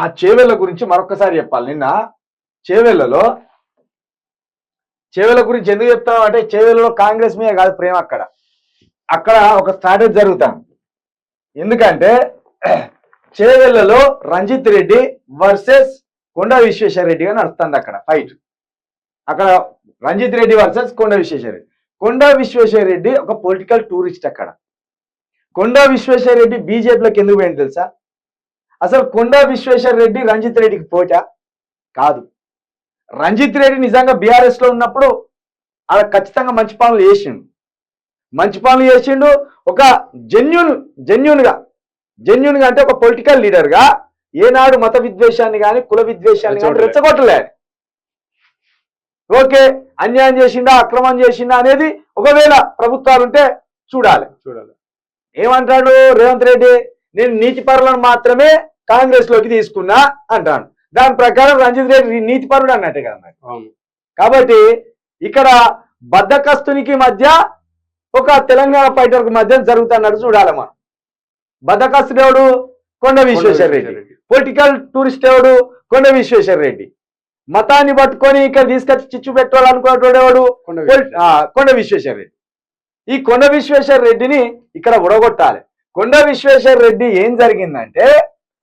ఆ చేవెళ్ళ గురించి మరొకసారి చెప్పాలి. నిన్న చేవెళ్ళలో చేవెళ్ళ గురించి ఎందుకు చెప్తాం అంటే చేవెళ్ళలో కాంగ్రెస్ మీద కాదు ప్రేమ అక్కడ. అక్కడ ఒక స్ట్రాటజీ జరుగుతాను ఎందుకంటే చేవెళ్ళలో రంజిత్ రెడ్డి వర్సెస్ కొండ విశ్వేశ్వర రెడ్డి నడుస్తుంది అక్కడ ఫైట్. అక్కడ రంజిత్ రెడ్డి వర్సెస్ కొండ విశ్వేశ్వరరెడ్డి. కొండ విశ్వేశ్వర రెడ్డి ఒక పొలిటికల్ టూరిస్ట్ అక్కడ. కొండ విశ్వేశ్వర రెడ్డి బీజేపీలోకి ఎందుకు పోయింది తెలుసా? అసలు కొండ విశ్వేశ్వర రెడ్డి రంజిత్ రెడ్డికి పోటా? కాదు. రంజిత్ రెడ్డి నిజంగా బీఆర్ఎస్లో ఉన్నప్పుడు ఆడ ఖచ్చితంగా మంచి పనులు చేసిండు. మంచి పనులు చేసిండు ఒక జెన్యున్ జెన్యున్గా. జెన్యున్గా అంటే ఒక పొలిటికల్ లీడర్గా. ఏనాడు మత విద్వేషాన్ని కానీ కుల విద్వేషాన్ని కానీ రెచ్చగొట్టలే. రెచ్చగొట్టలే. ఓకే అన్యాయం చేసిండా అక్రమం చేసిండా అనేది ఒకవేళ ప్రభుత్వాలు ఉంటే చూడాలి. చూడాలి. ఏమంటాడు రేవంత్ రెడ్డి? నేను నీతిపరులను మాత్రమే కాంగ్రెస్లోకి తీసుకున్నా అంటాను. దాని ప్రకారం రంజిత్ రెడ్డి నీతిపరుడు అన్నట్టే కదా మరి. కాబట్టి ఇక్కడ బద్దకస్తునికి మధ్య ఒక తెలంగాణ ఫైటర్ మధ్య జరుగుతున్నట్టు చూడాలి మనం. బద్దకస్తుడు ఎవడు? కొండ విశ్వేశ్వర రెడ్డి. పొలిటికల్ టూరిస్ట్ ఎవడు? కొండ విశ్వేశ్వర రెడ్డి. మతాన్ని పట్టుకొని ఇక్కడ తీసుకొచ్చి చిచ్చు పెట్టాలనుకునేటోడు ఎవడు? కొండ విశ్వేశ్వర రెడ్డి. ఈ కొండ విశ్వేశ్వర రెడ్డిని ఇక్కడ ఉడగొట్టాలి. కొండ విశ్వేశ్వర రెడ్డి ఏం జరిగిందంటే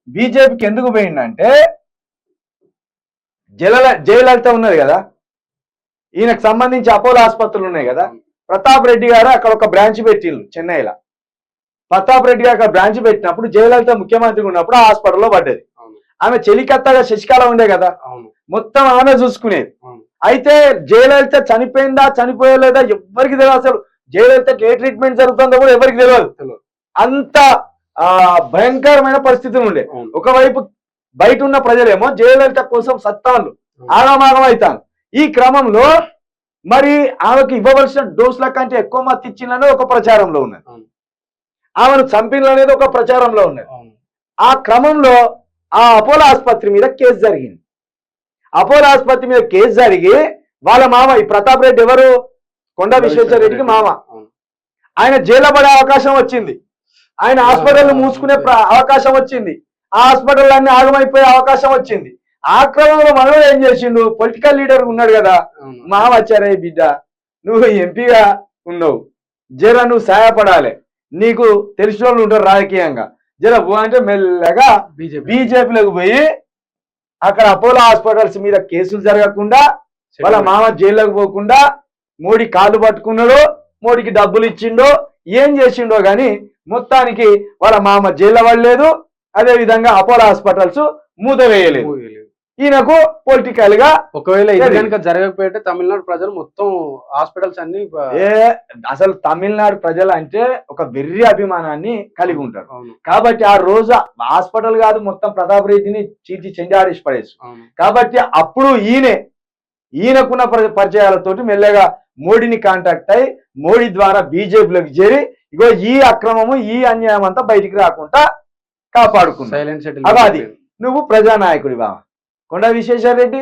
బీజేపీకి ఎందుకు పోయిందంటే జయల జయలలిత ఉన్నది కదా. ఈయనకు సంబంధించి అపోలో ఆసుపత్రులు ఉన్నాయి కదా. ప్రతాప్ రెడ్డి గారు అక్కడ ఒక బ్రాంచ్ పెట్టిండ్రు చెన్నైలో. ప్రతాప్ రెడ్డి గారు అక్కడ బ్రాంచ్ పెట్టినప్పుడు జయలలిత ముఖ్యమంత్రి ఉన్నప్పుడు ఆ హాస్పిటల్లో పడ్డది. ఆమె చెలికత్తగా శశికళ ఉండే కదా. మొత్తం ఆమె చూసుకునేది. అయితే జయలలిత చనిపోయిందా చనిపోయలేదా ఎవరికి తెలియదు అసలు? జయలలితకి ఏ ట్రీట్మెంట్ జరుగుతుందో కూడా ఎవరికి తెలియదు. అంత ఆ భయంకరమైన పరిస్థితులు ఉండే. ఒకవైపు బయట ఉన్న ప్రజలేమో జయలలిత కోసం సత్తాలు ఆగమాగం అవుతాను ఈ క్రమంలో మరి ఆమెకు ఇవ్వవలసిన డోసుల కంటే ఎక్కువ మత్తు ఇచ్చిందని ఒక ప్రచారంలో ఉన్నది. ఆమెను చంపిన అనేది ఒక ప్రచారంలో ఉన్నది. ఆ క్రమంలో ఆ అపోలో ఆసుపత్రి మీద కేసు జరిగింది. అపోలో ఆసుపత్రి మీద కేసు జరిగి వాళ్ళ మామ ఈ ప్రతాప్ రెడ్డి ఎవరు? కొండ విశ్వేశ్వర రెడ్డికి మామ. ఆయన జైల్లో పడే అవకాశం వచ్చింది. ఆయన హాస్పిటల్ మూసుకునే అవకాశం వచ్చింది. ఆ హాస్పిటల్ అన్ని ఆగమైపోయే అవకాశం వచ్చింది. ఆ క్రమంలో మనం ఏం చేసిండు? పొలిటికల్ లీడర్ ఉన్నాడు కదా. అవును. మామ వచ్చారే బిడ్డ నువ్వు ఎంపీగా ఉన్నావు. జర నువ్వు సహాయపడాలి నీకు తెలిసిన వాళ్ళు ఉంటారు రాజకీయంగా. జర అంటే మెల్లగా బీజేపీ. బీజేపీలోకి పోయి అక్కడ అపోలో హాస్పిటల్స్ మీద కేసులు జరగకుండా వాళ్ళ మామ జైల్లోకి పోకుండా మోడీ కాళ్ళు పట్టుకున్నాడో మోడీకి డబ్బులు ఇచ్చిండో ఏం చేసిండో గాని మొత్తానికి వాళ్ళ మామ జైల్లో పడలేదు అదే విధంగా అపోలో హాస్పిటల్స్ మూత వేయలేదు ఈయనకు పొలిటికల్గా ఒకవేళ. కనుక జరగకపోతే తమిళనాడు ప్రజలు మొత్తం హాస్పిటల్స్ అన్ని ఏ అసలు తమిళనాడు ప్రజలు అంటే ఒక వెర్రి అభిమానాన్ని కలిగి ఉంటారు. కాబట్టి ఆ రోజు హాస్పిటల్ కాదు మొత్తం ప్రతాప్ రెడ్డిని చీల్చి చెండాడేసి పడేసి. కాబట్టి అప్పుడు ఈయనే ఈయనకున్న పరి- పరిచయాలతోటి మెల్లగా మోడీని కాంటాక్ట్ అయి మోడీ ద్వారా బీజేపీలోకి చేరి ఇగో ఈ అక్రమము ఈ అన్యాయం అంతా బయటికి రాకుండా కాపాడుకున్నా అది. నువ్వు ప్రజానాయకుడి బా కొండ విశ్వేశ్వర రెడ్డి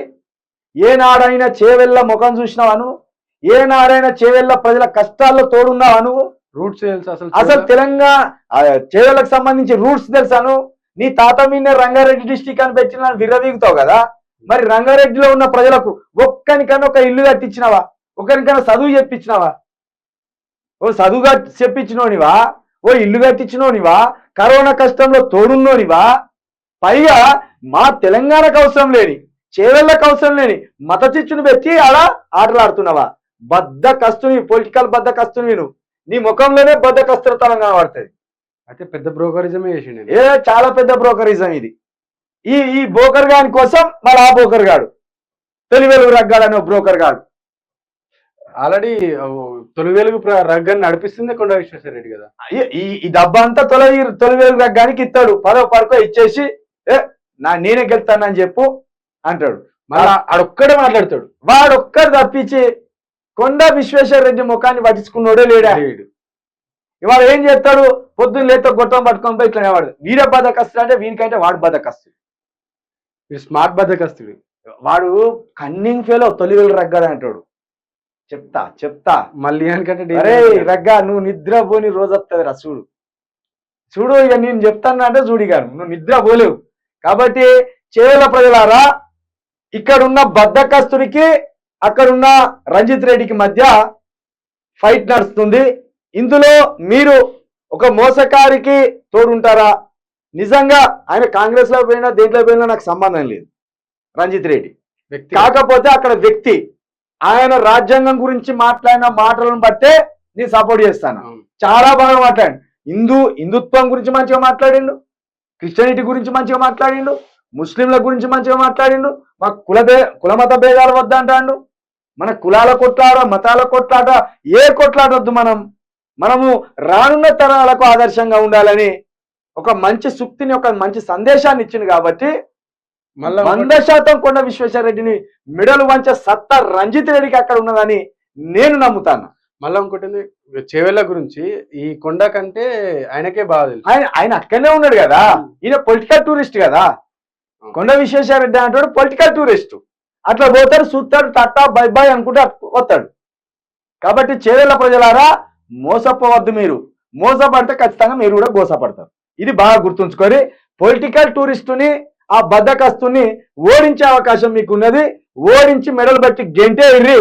ఏనాడైనా చేవెళ్ళ ముఖం చూసినావా నువ్వు? ఏనాడైనా చేవెళ్ళ ప్రజల కష్టాల్లో తోడున్నావా నువ్వు? రూట్స్ తెలుసు అసలు అసలు తెలంగాణ చేవెళ్ళకు సంబంధించి రూట్స్ తెలుసాను నీ తాత మీదే రంగారెడ్డి డిస్టిక్ అని పెట్టిన విర్రవీగుతావు కదా? మరి రంగారెడ్డిలో ఉన్న ప్రజలకు ఒక్కనికన్నా ఒక ఇల్లు కట్టించినావా? ఒకరికైనా చదువు చెప్పించినావా? ఓ చదువు చెప్పించినోనివా? ఓ ఇల్లు కట్టించినోనివా? కరోనా కష్టంలో తోడున్నోనివా? పైగా మా తెలంగాణకు అవసరం లేని చేవెళ్ళకు అవసరం లేని మత చిచ్చును పెట్టి అలా ఆటలాడుతున్నావా? బద్ద కస్తుని పొలిటికల్ బద్ద కస్తుని నువ్వు నీ ముఖంలోనే బద్ద కస్తుతనం కనబడుతుంది. అయితే పెద్ద బ్రోకరిజమే చేసిండు. ఏ చాలా పెద్ద బ్రోకరిజం ఇది. ఈ ఈ బ్రోకర్ గాని కోసం మరి ఆ బ్రోకర్ గాడు. తొలి వెలుగు రగ్గాడు అనే బ్రోకర్ గాడు. ఆల్రెడీ తొలి వెలుగు ప్ర- రగ్గని నడిపిస్తుంది కొండ విశ్వేశ్వర రెడ్డి కదా? ఈ- డబ్బా అంతా తొలి తొలి వెలుగు రగ్గానికి ఇస్తాడు. పదో పరకో ఇచ్చేసి ఏ నా నేనే గెలుతానని చెప్పు అంటాడు. మళ్ళా ఆడొక్కడే మాట్లాడతాడు. వాడు ఒక్కడు తప్పించి కొండ విశ్వేశ్వర రెడ్డి ముఖాన్ని పట్టించుకున్నాడే లేడా? లేడు. ఇవాళ ఏం చేస్తాడు? పొద్దున్న లేతో గొట్టం పట్టుకొని పోయి ఇట్లా వాడు. వీడే బద్దకస్తుడు అంటే వీనికంటే వాడు బద్దకస్తుడు వీడు స్మార్ట్ బద్దకస్తుడు. వాడు కన్నింగ్ ఫెలో తొలి వెలుగు రగ్గాడు అంటాడు. చెప్తా చెప్తా. మళ్ళీ అనుకంటే అరే రగ్గా నువ్వు నిద్ర పోని రోజు వస్తుంది రా చూడు. చూడు ఇక నేను చెప్తాను అంటే చూడిగాను నువ్వు నిద్ర పోలేవు కాబట్టి చేవెళ్ళ ప్రజలారా ఇక్కడున్న బద్దకస్తుడికి అక్కడున్న రంజిత్ రెడ్డికి మధ్య ఫైట్ నడుస్తుంది. ఇందులో మీరు ఒక మోసకారికి తోడుంటారా? నిజంగా ఆయన కాంగ్రెస్లో పోయినా దేంట్లో పోయినా నాకు సంబంధం లేదు. రంజిత్ రెడ్డి. కాకపోతే అక్కడ వ్యక్తి. ఆయన రాజ్యాంగం గురించి మాట్లాడిన మాటలను బట్టే నేను సపోర్ట్ చేస్తాను. చాలా బాగా మాట్లాడు హిందూ హిందుత్వం గురించి మంచిగా మాట్లాడిండు. క్రిస్టియానిటీ గురించి మంచిగా మాట్లాడిండు. ముస్లింల గురించి మంచిగా మాట్లాడిండు. మా కుల కులమత భేదాలు వద్ద అంటాడు. మన కులాల కొట్లాట మతాల కొట్లాట ఏ కొట్లాటొద్దు మనం. మనము రానున్న తరాలకు ఆదర్శంగా ఉండాలని ఒక మంచి సుక్తిని ఒక మంచి సందేశాన్ని ఇచ్చింది కాబట్టి మళ్ళా వంద శాతం కొండ విశ్వేశ్వరరెడ్డిని మెడలు వంచ సత్తా రంజిత్ రెడ్డికి అక్కడ ఉన్నదని నేను నమ్ముతాను. మళ్ళా ఇంకోటి చేవెళ్ళ గురించి ఈ కొండ కంటే ఆయనకే బాగా తెలుసు. ఆయన ఆయన అక్కడనే ఉన్నాడు కదా. ఈయన పొలిటికల్ టూరిస్ట్ కదా. కొండ విశ్వేశ్వరరెడ్డి అంటాడు పొలిటికల్ టూరిస్ట్ అట్లా పోతాడు చూస్తాడు టట్టా బై బై అనుకుంటే వస్తాడు కాబట్టి చేరేళ్ళ ప్రజలారా మోసపోవద్దు మీరు. మోసపడితే ఖచ్చితంగా మీరు కూడా గోసపడతారు ఇది బాగా గుర్తుంచుకొని పొలిటికల్ టూరిస్టుని ఆ బద్దకస్తుని ఓడించే అవకాశం మీకు ఉన్నది ఓడించి మెడల్ బట్టి గెంటే ఇర్రి.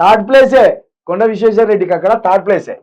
థర్డ్ ప్లేసే. కొండ విశ్వేశ్వర రెడ్డికి అక్కడ థర్డ్ ప్లేసే.